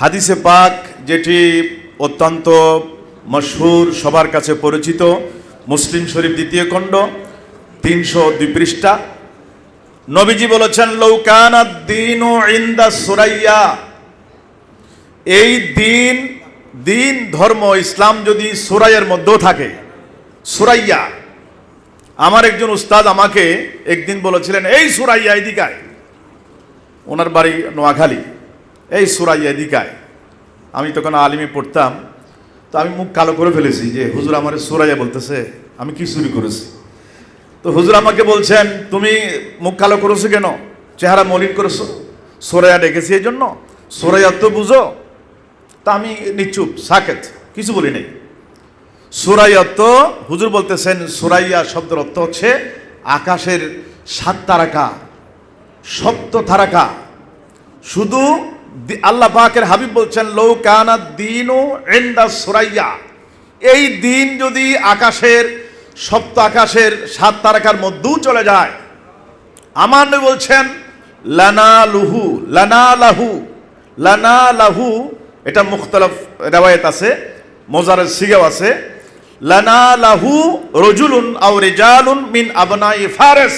হাদিসে পাক যেটি অত্যন্ত মশহুর, সবার কাছে পরিচিত, মুসলিম শরীফ দ্বিতীয় খণ্ড, তিনশো দুই পৃষ্ঠা। নবীজি বলেছেন লৌকানা দিন ও ইন্দা সুরাইয়া। এই দিন দিন ধর্ম ইসলাম যদি সুরাইয়ের মধ্যেও থাকে, সুরাইয়া। আমার একজন উস্তাদ আমাকে একদিন বলেছিলেন, এই সুরাইয়া এদিকায় ওনার বাড়ি নোয়াখালী। এই সুরাইয়া এদিকায় আমি তখন আলিমে পড়তাম, তো আমি মুখ কালো করে ফেলেছি যে হুজুর আমার সুরাইয়া বলতেছে, আমি কি চুরি করেছি? তো হুজুর আমাকে বলছেন, তুমি মুখ কালো করেছ কেন? চেহারা মলিন করেছ? সোরাইয়া ডেকেছি এই জন্য সোরাইয়া তো বুঝো? তা আমি নিচুপ, সাকেত, কিছু বলি নাই। সুরাইয়ত হুজুর বলতেছেন সুরাইয়া শব্দের অর্থ হচ্ছে আকাশের সাত তারাকা সপ্ত তারাকা শুধু আল্লাহ পাকের হাবিব বলছেন লৌ কানা দিন ও এন্ডা সুরাইয়া। এই দিন যদি আকাশের, সপ্ত আকাশের সাত তারকার মধ্যেও চলে যায়, আমার বলছেন, লানা লুহু, লানা লাহু লানা লাহু। এটা মুখতলফ রেওয়ায়ত আছে মোজারের সিগাও আছে, লানা লাহু রজুলুন আও রেজালুন মিন আবনাই ফারেস।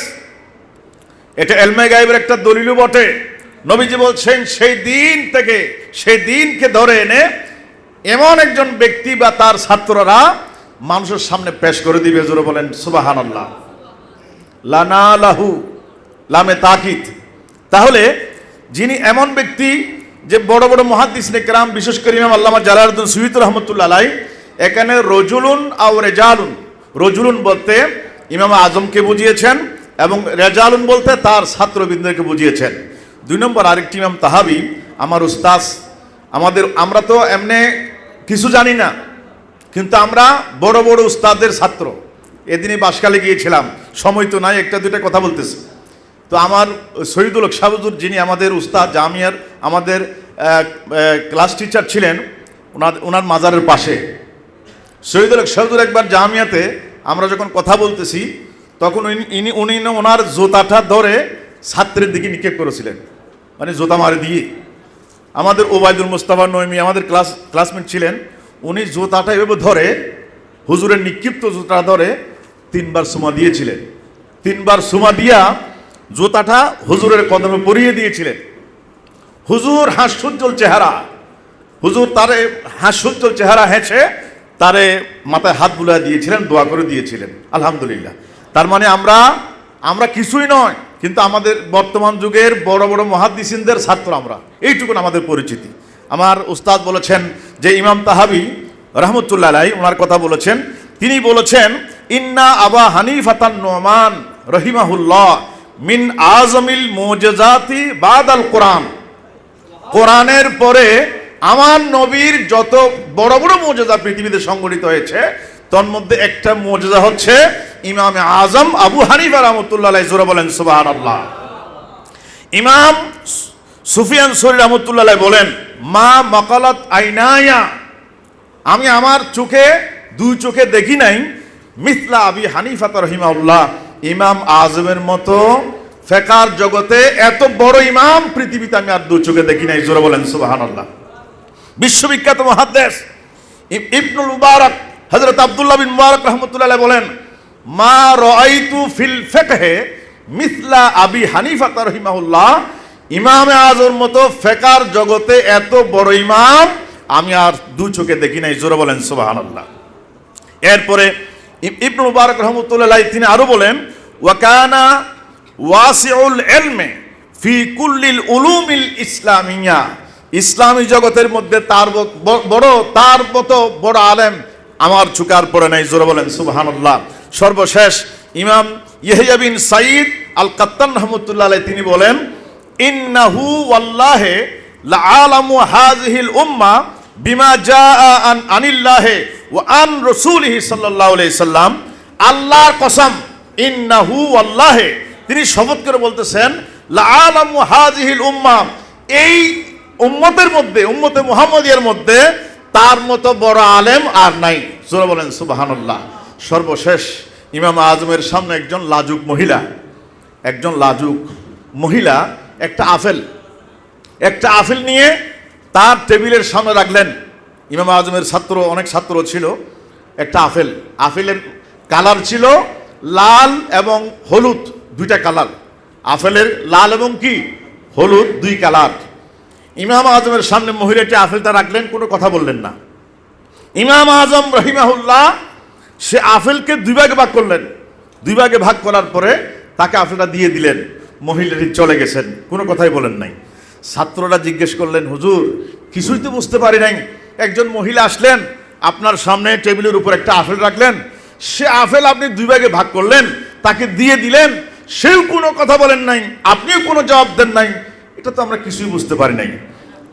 এটা এলমে গাইবের একটা দলিলও বটে। নবীজি বলছেন, সেই দিন থেকে, সেই দিনকে ধরে এনে এমন একজন ব্যক্তি বা তার ছাত্ররা মানুষের সামনে পেশ করে দিবে, জোরে বলেন সুবাহান আল্লাহ লানা লাহু, লামে তাকিদ। তাহলে যিনি এমন ব্যক্তি যে বড় বড় মহাদিস নেকরাম বিশেষ করে ইমাম আল্লামা জালালুদ্দিন সুহিত রহমতুল্লাহ আলাই, এখানে রজুলুন আও রেজালুন। রজুলুন বলতে ইমাম আজমকে বুঝিয়েছেন এবং রেজালুন বলতে তার ছাত্রবৃন্দকে বুঝিয়েছেন। দুই নম্বর আরেকটি ইমাম তাহাবি, আমার উস্তাস আমাদের, আমরা তো এমনি কিছু জানি না, কিন্তু আমরা বড় বড় উস্তাদের ছাত্র। এদিনই বাসকালে গিয়েছিলাম, সময় তো নাই, একটা দুইটা কথা বলতেছি। তো আমার শহীদুল হক শাহবুজুর যিনি আমাদের উস্তাদ, জামিয়ার আমাদের ক্লাস টিচার ছিলেন, ওনার ওনার মাজারের পাশে। শহীদুল হক শাহবুজুর একবার জামিয়াতে আমরা যখন কথা বলতেছি, তখন ইনি, উনি ওনার জোতাটা ধরে ছাত্রের দিকে নিক্ষেপ করেছিলেন। মানে জোতা মারে দিয়ে। আমাদের ওবায়দুল মুস্তাফা নয়মি আমাদের ক্লাস ক্লাসমেট ছিলেন, উনি জোতাটা এভাবে ধরে, হুজুরের নিক্ষিপ্ত জুতা ধরে তিনবার সুমা দিয়েছিলেন। তিনবার সুমা দিয়া জুতাটা হুজুরের কদমে পরিয়ে দিয়েছিলেন। হুজুর হাস্যোজ্জ্বল চেহারা। হুজুর তারে হাস্যোজ্জ্বল চেহারা হেঁচে তারে মাথায় হাত বুলা দিয়েছিলেন, দোয়া করে দিয়েছিলেন। আলহামদুলিল্লাহ। তার মানে আমরা আমরা কিছুই নয়। কিন্তু আমাদের বর্তমান যুগের বড় বড় মহাদিসিনদের ছাত্র আমরা। এইটুকুন আমাদের পরিচিতি। আমার উস্তাদ বলেছেন যে ইমাম তাহাবি রহমতুল্লাহ আলাই ওনার কথা বলেছেন। তিনি বলেছেন, ইন্না আবা হানিফাতান নোমান রহিমাহুল্লাহ মিন আজমিল মোজেজাতি বাদাল কোরআন। কোরআনের পরে আমার নবীর যত বড় বড় মর্যাদা পৃথিবীতে সংগঠিত হয়েছে তন্মধ্যে একটা মর্যাদা হচ্ছে ইমাম আজম আবু হানিফা রহমতুল্লাহ জোরা বলেন সুবাহ আল্লাহ ইমাম সুফিয়ান সরি রহমতুল্লাহ বলেন, মা মকালত আইনায়া। আমি আমার চোখে, দুই চোখে দেখি নাই মিথলা আবি হানিফাত রহিমাউল্লাহ ইমাম আজমের মতো ফেকার জগতে এত বড় ইমাম পৃথিবীতে আমি আর দুই চোখে দেখি নাই, জোরে বলেন সুবাহান আল্লাহ বিশ্ববিখ্যাত মহাদেশ ইব- ইবনুল মুবারক হজরত আব্দুল্লাহ বিন মুবারক রহমতুল্লাহ বলেন, মা রাইতু ফিল ফেকহে মিথলা আবি হানিফাত রহিমাউল্লাহ ইমামে আজর মতো ফেকার জগতে এত বড় ইমাম আমি আর দু চোখে দেখি নাই। জোরে বলেন, সুবহানাল্লাহ। এরপরে ইব- ইবনু মুবারক রহমতুল্লাহ তিনি আরও বলেন ওয়াকানা ওয়াসিউল এলমে ফি কুল্লিল উলুমিল ইসলামিয়া। ইসলামী জগতের মধ্যে তার বড়, তার মতো বড় আলেম আমার চুকার পরে নাই, জোরে বলেন, সুবহানাল্লাহ। সর্বশেষ ইমাম ইহইয়া বিন সাইদ আল কাত্তান রহমতুল্লাহ তিনি বলেন, ইন্নাহু ওয়াল্লাহে লাআলামু হাযিহিল উম্মাহ বিমা জাআ আন আনিল্লাহে ওয়া আন রাসূলিহি সাল্লাল্লাহু আলাইহি সাল্লাম। আল্লাহর কসম, ইন্নাহু ওয়াল্লাহে। তিনি শপথ করে বলতেছেন, লাআলামু হাযিহিল উম্মাহ এই উম্মতের মধ্যে, উম্মতে মুহাম্মদিয়ার মধ্যে তার মতো বড় আলেম আর নাই। জোরে বলেন, সুবহানাল্লাহ। সর্বশেষ ইমাম আজমের সামনে একজন লাজুক মহিলা, একজন লাজুক মহিলা, একটা আফেল। একটা আফেল নিয়ে তার টেবিলের সামনে রাখলেন। ইমাম আজমের ছাত্র, অনেক ছাত্র ছিল, একটা আপেল আপেলের কালার ছিল লাল এবং হলুদ, দুইটা কালার। আপেলের লাল এবং কি? হলুদ, দুই কালার। ইমাম আজমের সামনে মহিলাটি আপেলটা রাখলেন, কোনো কথা বললেন না। ইমাম আজম রহিমাহুল্লাহ, সে আপেলকে দুই ভাগে ভাগ করলেন। দুই ভাগে ভাগ করার পরে তাকে আফেলটা দিয়ে দিলেন। মহিলাটি চলে গেছেন, কোনো কথাই বলেন নাই। ছাত্ররা জিজ্ঞেস করলেন, হুজুর, কিছুই তো বুঝতে পারি নাই। একজন মহিলা আসলেন, আপনার সামনে টেবিলের উপর একটা আপেল রাখলেন। সে আপেল আপনি দুই ভাগে ভাগ করলেন, তাকে দিয়ে দিলেন। সেও কোনো কথা বলেন নাই, আপনিও কোনো জবাব দেন নাই। এটা তো আমরা কিছুই বুঝতে পারি নাই।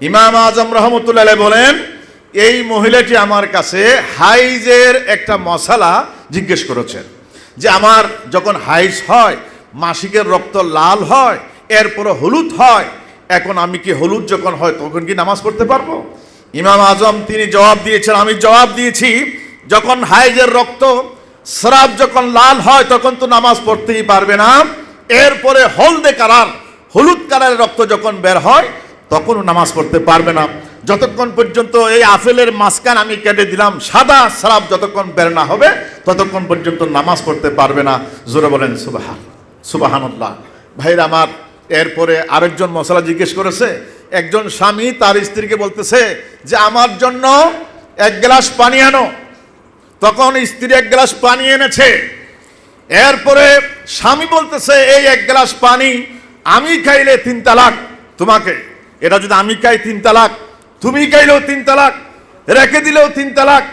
ইমাম আজম রহমতুল্লাহ বলেন, এই মহিলাটি আমার কাছে হাইজের একটা মশালা জিজ্ঞেস করেছেন যে আমার যখন হাইজ হয়, মাসিকের রক্ত লাল হয় এরপরে হলুদ হয়, এখন আমি কি হলুদ যখন হয়, তখন কি নামাজ পড়তে পারব? ইমাম আজম তিনি জবাব দিয়েছেন, আমি জবাব দিয়েছি, যখন হাইজের রক্ত স্রাব যখন লাল হয়, তখন তো নামাজ পড়তেই পারবে না। এরপরে হলদে কালার হলুদ কালারের রক্ত যখন বের হয়, তখনও নামাজ পড়তে পারবে না। যতক্ষণ পর্যন্ত এই আপেলের মাঝখান আমি কেটে দিলাম, সাদা সারাপ যতক্ষণ বের না হবে, ততক্ষণ পর্যন্ত নামাজ পড়তে পারবে না। জোরে বলেন, সুবাহান, সুবাহানুল্লাহ। ভাইরা আমার, এরপরে আরেকজন মশলা জিজ্ঞেস করেছে, একজন স্বামী তার স্ত্রীকে বলতেছে যে, আমার জন্য এক গ্লাস পানি আনো। তখন স্ত্রী এক গ্লাস পানি এনেছে। এরপরে স্বামী বলতেছে, এই এক গ্লাস পানি আমি খাইলে তিন তালাক তোমাকে। এটা যদি আমি খাই তিন তালাক, তুমি খাইলেও তিন তালাক, রেখে দিলেও তিন তালাক,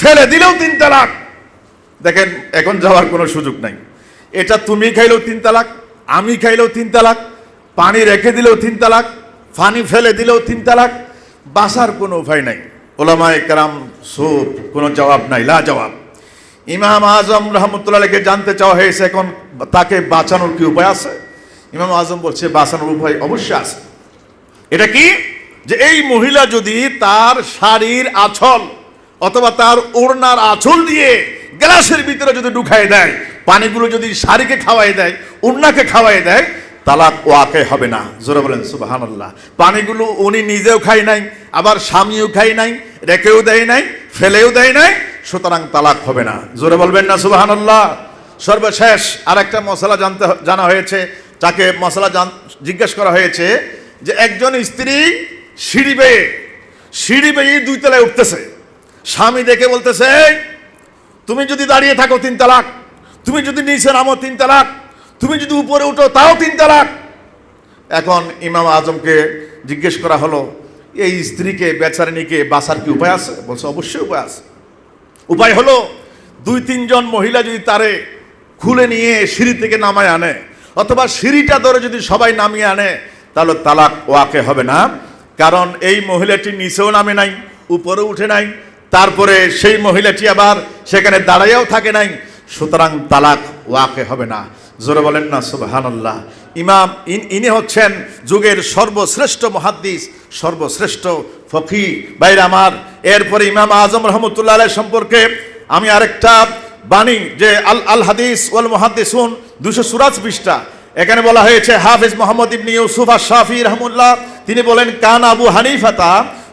ফেলে দিলেও তিন তালাক। দেখেন, এখন যাওয়ার কোনো সুযোগ নাই। এটা তুমি খাইলেও তিন তালাক, আমি খাইলেও তিন তালাক, পানি রেখে দিলেও তিন তালাক, পানি ফেলে দিলেও তিন তালাক বাসার কোনো উপায় নাই। ওলামায় কারাম সুপ কোনো জবাব নাই লা জবাব ইমাম আজম রহমতুল্লাহকে জানতে চাওয়া হয়েছে এখন তাকে বাঁচানোর কি উপায় আছে? ইমাম আজম বলছে বাঁচানোর উপায় অবশ্যই আছে। এটা কি? যে এই মহিলা যদি তার শাড়ির আঁচল অথবা তার ওড়নার আঁচল দিয়ে গ্লাসের ভিতরে যদি ঢুকাই দেয়, পানিগুলো যদি শাড়িকে খাওয়াই দেয়, ওড়নাকে খাওয়াই দেয়, তালাক ওয়াকে হবে না। জোরে বলেন সুবাহান্লাহ পানিগুলো উনি নিজেও খাই নাই, আবার স্বামীও খাই নাই, রেখেও দেয় নাই, ফেলেও দেয় নাই, সুতরাং তালাক হবে না। জোরে বলবেন না সুবাহান্লাহ সর্বশেষ আর একটা মশলা জানতে জানা হয়েছে তাকে মশলা জান জিজ্ঞেস করা হয়েছে যে একজন স্ত্রী সিঁড়ি বেয়ে সিঁড়ি বেয়ে দুই তলায় উঠতেছে। স্বামী দেখে বলতেছে তুমি যদি দাঁড়িয়ে থাকো তিন তালাক, তুমি যদি নিচে নামো তিন তালাক, তুমি যদি উপরে উঠো তাও তিন তালাক। এখন ইমাম আজমকে জিজ্ঞেস করা হলো, এই স্ত্রীকে, বেচারিনীকে বাঁচার কি উপায় আছে? বলছে, অবশ্যই উপায় আছে। উপায় হলো, দুই তিনজন মহিলা যদি তারে খুলে নিয়ে সিঁড়ি থেকে নামায় আনে অথবা সিঁড়িটা ধরে যদি সবাই নামিয়ে আনে, তাহলে তালাক ওয়াকে হবে না। কারণ এই মহিলাটি নিচেও নামে নাই উপরে উঠে নাই। তারপরে সেই মহিলাটি আবার সেখানে দাঁড়াইয়াও থাকে নাই। সুতরাং তালাক ওয়াকে হবে না। জোরে বলেন না, সুবহানাল্লাহ। ইমাম, ইন, ইনি হচ্ছেন যুগের সর্বশ্রেষ্ঠ মহাদ্দিস, সর্বশ্রেষ্ঠ ফকি বাইরে আমার, এরপরে ইমাম আজম রহমতুল্লাহ সম্পর্কে আমি আরেকটা বাণী যে আল আল হাদিস ওয়াল মহাদ্দিসুন দুশো সুরাজ বিশটা এখানে বলা হয়েছে, হাফিজ মোহাম্মদ ইবনি ইউসুফ আর শাফি রহমুল্লাহ তিনি বলেন, কান আবু হানিফাতা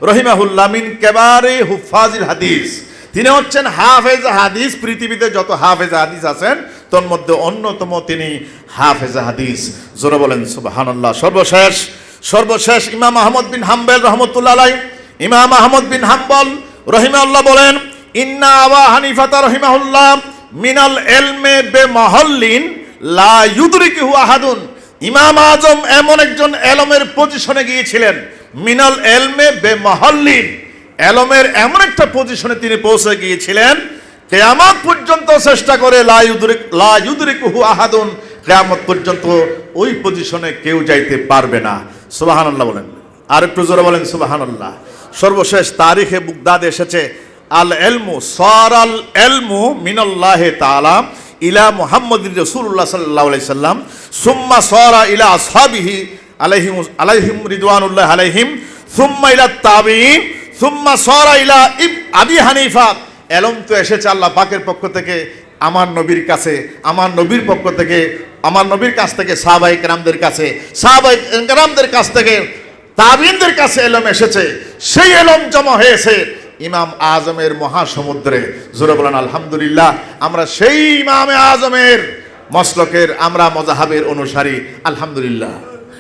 রহিমাহুল্লাহ মিন কেবারে হুফাজিল হাদিস। তিনি হচ্ছেন হাফেজ হাদিস, পৃথিবীতে যত হাফেজ হাদিস আছেন, তোর মধ্যে অন্যতম তিনি হাফেজ হাদিস। জোরে বলেন, সুবহানাল্লাহ। সর্বশেষ সর্বশেষ ইমাম আহমদ বিন হাম্বেল রহমতুল্লাহ আলাই ইমাম আহমদ বিন হাম্বল রহিমাল্লাহ বলেন, ইন্না আবা হানিফাতা রহিমাহুল্লাহ মিনাল এলমে বে মহল্লিন লা ইউদরিকিহু আহাদুন। ইমাম আজম এমন একজন এলমের পজিশনে গিয়েছিলেন। মিনাল এলমে বে মহল্লিন এলমের এমন একটা পজিশনে তিনি পৌঁছে গিয়েছিলেন, কেয়ামত পর্যন্ত চেষ্টা করে লা ইউদরিক, লা ইউদরিকুহু আহাদুন, কেয়ামত পর্যন্ত ওই পজিশনে কেউ যাইতে পারবে না। সুবহানাল্লাহ বলেন। আর একটু জোরে বলেন, সুবহানাল্লাহ। সর্বশেষ তারিখে বুগদাদ এসেছে আল এলমু সর আল এলমু মিনাল্লাহে তাআলা। ইলা মোহাম্মদ রাসূলুল্লাহ সাল্লাল্লাহু আলাইহি সাল্লাম, সুম্মা সরা ইলা আসহাবিহি আলাইহিম আলাইহিম রিদওয়ানুল্লাহ আলাইহিম, সুম্মা ইলা তাবিম সুম্মা সরা ইলা ইব, আবি হানিফা। এলম তো এসেছে আল্লাহ পাকের পক্ষ থেকে, আমার নবীর কাছে, আমার নবীর পক্ষ থেকে, আমার নবীর কাছ থেকে সাহাবাই কেরামদের কাছে সাহাবাই কেরামদের কাছ থেকে তাবিনদের কাছে এলম এসেছে। সেই এলম জমা হয়েছে। ইমাম আজমের মহাসমুদ্রে। জোরে বলেন, আলহামদুলিল্লাহ, আমরা সেই ইমাম আজমের মসলকের আমরা মজাহাবের অনুসারী। আলহামদুলিল্লাহ।